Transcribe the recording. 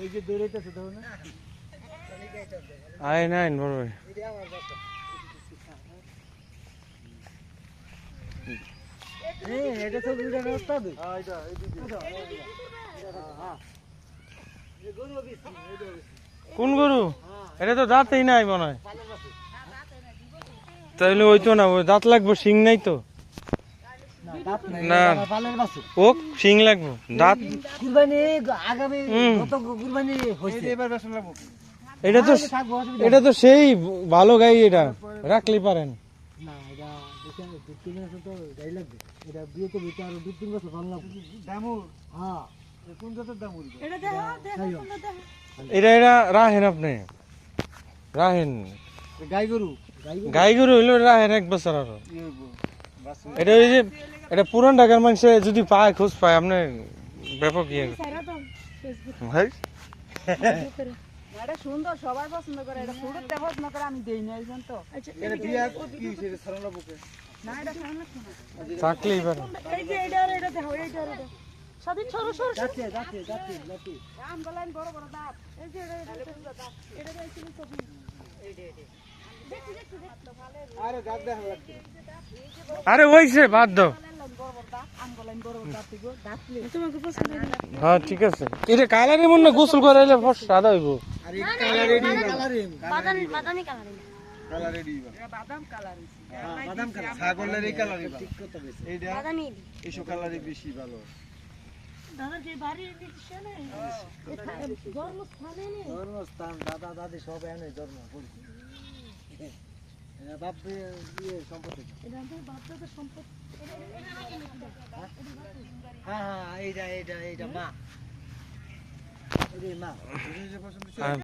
ওই যে দৌড়াইতেছে ধরো না। আয় নাইন বড় ভাই। হ্যাঁ এটা তো দুইটা রাস্তা দে কোন গরু? এটা তো দাঁতই নাই মনে হয়। তাইলে ওই তো না ওই দাঁত লাগবো শিং নাই তো। না। ও শিং লাগবো। দাঁত কুরবানি আগামী কত কুরবানি হইছে এবার বেসন লাগবো। এটা তো এটা তো সেই ভালো গাই এটা রাখলি পারেন। না এটা দেখেন দু তিন বছর তো গাড়ি লাগবে। এটা বিয়েতে বিয়েতে আরও দু তিন বছর ভালো লাগবে। দামুর? হ্যাঁ। কোন জাতের দামুর এটা? এটা রাহেন আপনি। রাহেন গাই গরু। গাই গরু। হইল রাহেন এক বছর আরও। হইবো বাসু এটা ওই যে এটা পুরান ঢাকার মানুষে যদি পায় খোঁজ পায় আপনি ব্যাপক ইয়ে। ভাই? এটা সুন্দর সবাই পছন্দ করে এটা পছন্দ করে আমি দেই না তো। এটা বিয়া কি হইছে সারানো বুকে? না এটা সামনে থাকলেই পারে। এই যে এটা এটা দেখো এইটা এটা। স্বাধীন সরো সরো যাচ্ছে যাচ্ছে যাচ্ছে যাচ্ছে। আম গলাইন বড় বড় দাঁত। এই যে এটা এটা এটা দাঁত এটা দেখছিলি ছবি এইটা এইটা দেখছি দেখছি দেখছি। ভালো আরে গাদ দেখা লাগছে আরে ওইছে বাদ দাও বড় বড় দাঁত আম গলাইন বড় বড় দাঁত দিগো দাঁত তোমাকে পছন্দ হ্যাঁ ঠিক আছে এটা কালারের মনে হয় গোসল করাইলে ফস সাদা হইব আর এই কালারে কালারে বাদামি বাদামি কালার কালারে দি এটা বাদাম কালার বাদাম কালার ছাগলের এই কালারে ঠিক কথা বলছে এইটা বাদামি এইসব কালারে বেশি ভালো দাদা যে বাড়ি দিচ্ছে না জন্মস্থানে জন্মস্থান দাদা দাদি সব এনে জন্ম করছে এরা বাপ দিয়ে সম্পত্তি এটা আমাদের বাচ্চাদের সম্পদ হ্যাঁ হ্যাঁ এইটা এইটা এইটা মা এই যে মা